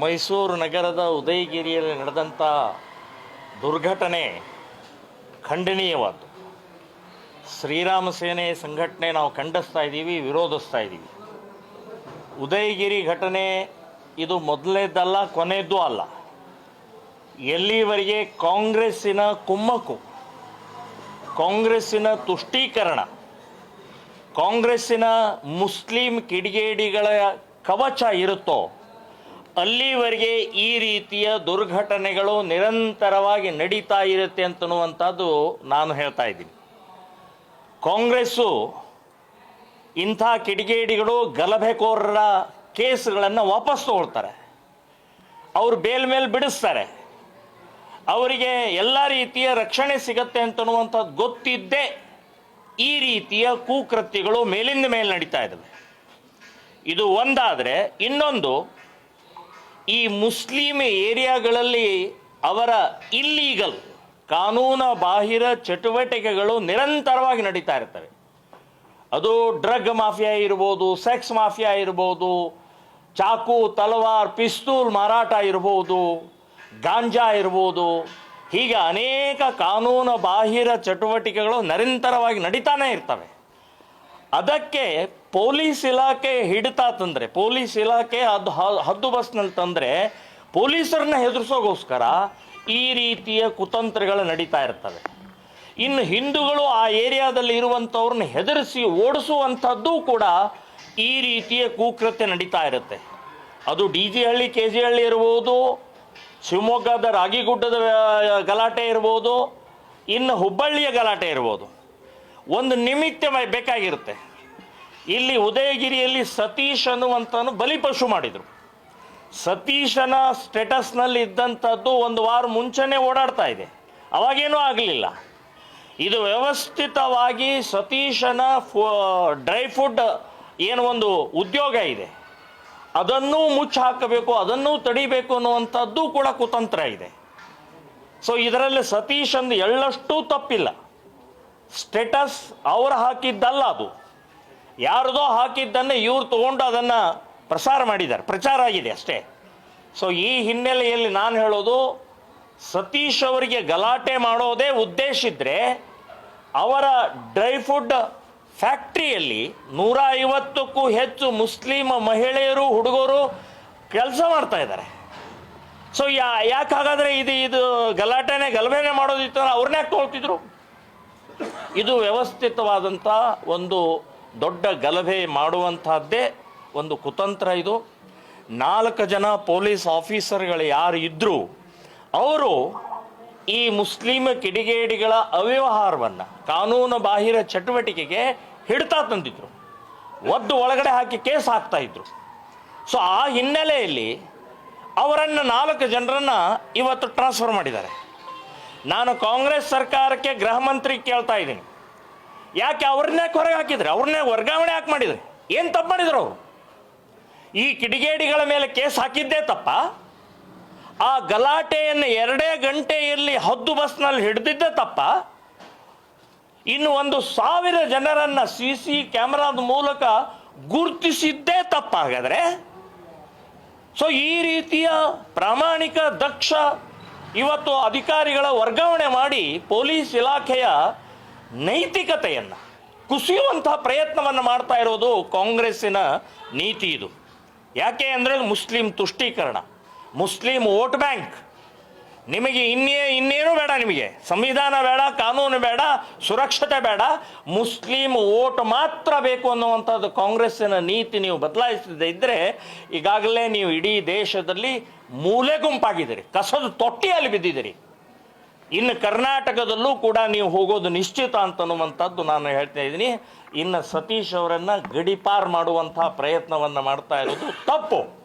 ಮೈಸೂರು ನಗರದ ಉದಯಗಿರಿಯಲ್ಲಿ ನಡೆದಂಥ ದುರ್ಘಟನೆ ಖಂಡನೀಯವಾದ್ದು. ಶ್ರೀರಾಮ ಸೇನೆ ಸಂಘಟನೆ ನಾವು ಖಂಡಿಸ್ತಾ ಇದ್ದೀವಿ, ವಿರೋಧಿಸ್ತಾ ಇದ್ದೀವಿ. ಉದಯಗಿರಿ ಘಟನೆ ಇದು ಮೊದಲನೇದಲ್ಲ ಕೊನೆಯದ್ದು ಅಲ್ಲ. ಎಲ್ಲಿವರೆಗೆ ಕಾಂಗ್ರೆಸ್ಸಿನ ಕುಮ್ಮಕ್ಕು, ಕಾಂಗ್ರೆಸ್ಸಿನ ತುಷ್ಟೀಕರಣ, ಕಾಂಗ್ರೆಸ್ಸಿನ ಮುಸ್ಲಿಂ ಕಿಡಿಗೇಡಿಗಳ ಕವಚ ಇರುತ್ತೋ ಅಲ್ಲಿವರೆಗೆ ಈ ರೀತಿಯ ದುರ್ಘಟನೆಗಳು ನಿರಂತರವಾಗಿ ನಡೀತಾ ಇರುತ್ತೆ ಅಂತನ್ನುವಂಥದ್ದು ನಾನು ಹೇಳ್ತಾ ಇದ್ದೀನಿ. ಕಾಂಗ್ರೆಸ್ಸು ಇಂಥ ಕಿಡಿಗೇಡಿಗಳು ಗಲಭೆಕೋರರ ಕೇಸ್ಗಳನ್ನು ವಾಪಸ್ ತಗೊಳ್ತಾರೆ. ಅವರು ಬೇಲ್ ಮೇಲೆ ಬಿಡಿಸ್ತಾರೆ. ಅವರಿಗೆ ಎಲ್ಲ ರೀತಿಯ ರಕ್ಷಣೆ ಸಿಗತ್ತೆ ಅಂತನ್ನುವಂಥದ್ದು ಗೊತ್ತಿದ್ದೇ ಈ ರೀತಿಯ ಕುಕೃತ್ಯಗಳು ಮೇಲಿಂದ ಮೇಲೆ ನಡೀತಾ ಇದ್ದಾವೆ. ಇದು ಒಂದಾದರೆ, ಇನ್ನೊಂದು ಈ ಮುಸ್ಲಿಂ ಏರಿಯಾಗಳಲ್ಲಿ ಅವರ ಇಲ್ಲೀಗಲ್ ಕಾನೂನ ಬಾಹಿರ ಚಟುವಟಿಕೆಗಳು ನಿರಂತರವಾಗಿ ನಡೀತಾ ಇರ್ತವೆ. ಅದು ಡ್ರಗ್ ಮಾಫಿಯಾ ಇರ್ಬೋದು, ಸೆಕ್ಸ್ ಮಾಫಿಯಾ ಇರ್ಬೋದು, ಚಾಕು, ತಲವಾರ್, ಪಿಸ್ತೂಲ್ ಮಾರಾಟ ಇರ್ಬೋದು, ಗಾಂಜಾ ಇರ್ಬೋದು, ಹೀಗೆ ಅನೇಕ ಕಾನೂನು ಬಾಹಿರ ಚಟುವಟಿಕೆಗಳು ನಿರಂತರವಾಗಿ ನಡೀತಾನೆ ಇರ್ತವೆ. ಅದಕ್ಕೆ ಪೊಲೀಸ್ ಇಲಾಖೆ ಹಿಡಿತ ತಂದರೆ ಪೊಲೀಸ್ ಇಲಾಖೆ ಅದು ಹದ್ದು ಬಸ್ನಲ್ಲಿ ತಂದರೆ ಪೊಲೀಸರನ್ನ ಹೆದರಿಸೋಗೋಸ್ಕರ ಈ ರೀತಿಯ ಕುತಂತ್ರಗಳು ನಡೀತಾ ಇರ್ತವೆ. ಇನ್ನು ಹಿಂದೂಗಳು ಆ ಏರಿಯಾದಲ್ಲಿ ಇರುವಂಥವ್ರನ್ನ ಹೆದರಿಸಿ ಓಡಿಸುವಂಥದ್ದು ಕೂಡ ಈ ರೀತಿಯ ಕುಕೃತ್ಯ ನಡೀತಾ ಇರುತ್ತೆ. ಅದು ಡಿ ಜಿ ಹಳ್ಳಿ, ಕೆ ಜಿ ಹಳ್ಳಿ ಇರ್ಬೋದು, ಶಿವಮೊಗ್ಗದ ರಾಗಿಗುಡ್ಡದ ಗಲಾಟೆ ಇರ್ಬೋದು, ಇನ್ನು ಹುಬ್ಬಳ್ಳಿಯ ಗಲಾಟೆ ಇರ್ಬೋದು. ಒಂದು ನಿಮಿತ್ತ ಬೇಕಾಗಿರುತ್ತೆ. ಇಲ್ಲಿ ಉದಯಗಿರಿಯಲ್ಲಿ ಸತೀಶ್ ಅನ್ನುವಂಥನು ಬಲಿಪಶು ಮಾಡಿದರು. ಸತೀಶನ ಸ್ಟೇಟಸ್ನಲ್ಲಿ ಇದ್ದಂಥದ್ದು ಒಂದು ವಾರ ಮುಂಚೆನೇ ಓಡಾಡ್ತಾ ಇದೆ. ಅವಾಗೇನೂ ಆಗಲಿಲ್ಲ. ಇದು ವ್ಯವಸ್ಥಿತವಾಗಿ ಸತೀಶನ ಫು, ಡ್ರೈ ಫುಡ್ ಏನು ಒಂದು ಉದ್ಯೋಗ ಇದೆ. ಅದನ್ನೂ ಮುಚ್ಚಿ ಹಾಕಬೇಕು ಅದನ್ನೂ ತಡಿಬೇಕು ಅನ್ನುವಂಥದ್ದು ಕೂಡ ಕುತಂತ್ರ ಇದೆ. ಸೊ, ಇದರಲ್ಲಿ ಸತೀಶ್ ಅಂದು ಎಳ್ಳಷ್ಟೂ ತಪ್ಪಿಲ್ಲ. ಸ್ಟೇಟಸ್ ಅವರು ಹಾಕಿದ್ದಲ್ಲ ಅದು. ಯಾರದೋ ಹಾಕಿದ್ದನ್ನು ಇವ್ರು ತಗೊಂಡು ಅದನ್ನು ಪ್ರಸಾರ ಮಾಡಿದ್ದಾರೆ. ಪ್ರಚಾರ ಆಗಿದೆ ಅಷ್ಟೇ. ಸೊ ಈ ಹಿನ್ನೆಲೆಯಲ್ಲಿ ನಾನು ಹೇಳೋದು, ಸತೀಶ್ ಅವರಿಗೆ ಗಲಾಟೆ ಮಾಡೋದೇ ಉದ್ದೇಶ ಇದ್ದರೆ ಅವರ ಡ್ರೈ ಫುಡ್ ಫ್ಯಾಕ್ಟ್ರಿಯಲ್ಲಿ ನೂರ ಐವತ್ತಕ್ಕೂ ಹೆಚ್ಚು ಮುಸ್ಲಿಂ ಮಹಿಳೆಯರು, ಹುಡುಗರು ಕೆಲಸ ಮಾಡ್ತಾ ಇದ್ದಾರೆ. ಸೊ ಯಾ ಯಾಕೆ ಹಾಗಾದರೆ ಇದು ಇದು ಗಲಾಟೆನೆ ಗಲಭೆನೆ ಮಾಡೋದಿತ್ತು ಅವ್ರನ್ನ ಯಾಕೆ ತೊಗೊಳ್ತಿದ್ರು? ಇದು ವ್ಯವಸ್ಥಿತವಾದಂಥ ಒಂದು ದೊಡ್ಡ ಗಲಭೆ ಮಾಡುವಂತಹದ್ದೇ ಒಂದು ಕುತಂತ್ರ ಇದು. ನಾಲ್ಕು ಜನ ಪೊಲೀಸ್ ಆಫೀಸರ್ಗಳು ಯಾರು ಇದ್ದರೂ ಅವರು ಈ ಮುಸ್ಲಿಂ ಕಿಡಿಗೇಡಿಗಳ ಅವ್ಯವಹಾರವನ್ನು, ಕಾನೂನು ಬಾಹಿರ ಚಟುವಟಿಕೆಗೆ ಹಿಡ್ತಾ ತಂದಿದ್ರು. ಒದ್ದು ಒಳಗಡೆ ಹಾಕಿ ಕೇಸ್ ಹಾಕ್ತಾ ಇದ್ರು. ಸೊ ಆ ಹಿನ್ನೆಲೆಯಲ್ಲಿ ಅವರನ್ನು ನಾಲ್ಕು ಜನರನ್ನು ಇವತ್ತು ಟ್ರಾನ್ಸ್ಫರ್ ಮಾಡಿದ್ದಾರೆ. ನಾನು ಕಾಂಗ್ರೆಸ್ ಸರ್ಕಾರಕ್ಕೆ ಗೃಹ ಮಂತ್ರಿ ಕೇಳ್ತಾ ಇದ್ದೀನಿ. ಯಾಕೆ ಅವ್ರನ್ನೇ ಹೊರಗೆ ಹಾಕಿದ್ರೆ? ಅವ್ರನ್ನೇ ವರ್ಗಾವಣೆ ಯಾಕೆ ಮಾಡಿದ್ರು? ಏನು ತಪ್ಪು ಮಾಡಿದ್ರು ಅವರು? ಈ ಕಿಡಿಗೇಡಿಗಳ ಮೇಲೆ ಕೇಸ್ ಹಾಕಿದ್ದೇ ತಪ್ಪ. ಆ ಗಲಾಟೆಯನ್ನು ಎರಡೇ ಗಂಟೆಯಲ್ಲಿ ಹದ್ದು ಬಸ್ನಲ್ಲಿ ಹಿಡಿದಿದ್ದೇ ತಪ್ಪ. ಇನ್ನು ಒಂದು ಸಾವಿರ ಜನರನ್ನು ಸಿ ಸಿ ಕ್ಯಾಮರಾದ ಮೂಲಕ ಗುರುತಿಸಿದ್ದೇ ತಪ್ಪ ಹಾಗಾದ್ರೆ? ಸೊ ಈ ರೀತಿಯ ಪ್ರಾಮಾಣಿಕ ದಕ್ಷ ಇವತ್ತು ಅಧಿಕಾರಿಗಳ ವರ್ಗಾವಣೆ ಮಾಡಿ ಪೊಲೀಸ್ ಇಲಾಖೆಯ ನೈತಿಕತೆಯನ್ನು, ಕುಸಿಯುವಂತಹ ಪ್ರಯತ್ನವನ್ನು ಮಾಡ್ತಾ ಇರೋದು ಕಾಂಗ್ರೆಸ್ಸಿನ ನೀತಿ ಇದು. ಯಾಕೆ ಅಂದರೆ ಮುಸ್ಲಿಂ ತುಷ್ಟೀಕರಣ, ಮುಸ್ಲಿಂ ವೋಟ್ ಬ್ಯಾಂಕ್. ನಿಮಗೆ ಇನ್ನೇ, ಇನ್ನೇನು ಬೇಡ ನಿಮಗೆ. ಸಂವಿಧಾನ ಬೇಡ, ಕಾನೂನು ಬೇಡ, ಸುರಕ್ಷತೆ ಬೇಡ. ಮುಸ್ಲಿಂ ವೋಟ್ ಮಾತ್ರ ಬೇಕು ಅನ್ನುವಂಥದ್ದು ಕಾಂಗ್ರೆಸ್ಸಿನ ನೀತಿ ನೀವು ಬದಲಾಯಿಸದೇ ಇದ್ದರೆ ಈಗಾಗಲೇ ನೀವು ಇಡೀ ದೇಶದಲ್ಲಿ ಮೂಲೆ ಗುಂಪಾಗಿದ್ದೀರಿ. ಕಸದ ತೊಟ್ಟಿಯಲ್ಲಿ ಬಿದ್ದಿದ್ದೀರಿ. ಇನ್ನು ಕರ್ನಾಟಕದಲ್ಲೂ ಕೂಡ ನೀವು ಹೋಗೋದು ನಿಶ್ಚಿತ ಅಂತನ್ನುವಂಥದ್ದು ನಾನು ಹೇಳ್ತಾ ಇದ್ದೀನಿ. ಇನ್ನು ಸತೀಶ್ ಅವರನ್ನು ಗಡಿಪಾರ್ ಮಾಡುವಂಥ ಪ್ರಯತ್ನವನ್ನು ಮಾಡ್ತಾ ಇರೋದು ತಪ್ಪು.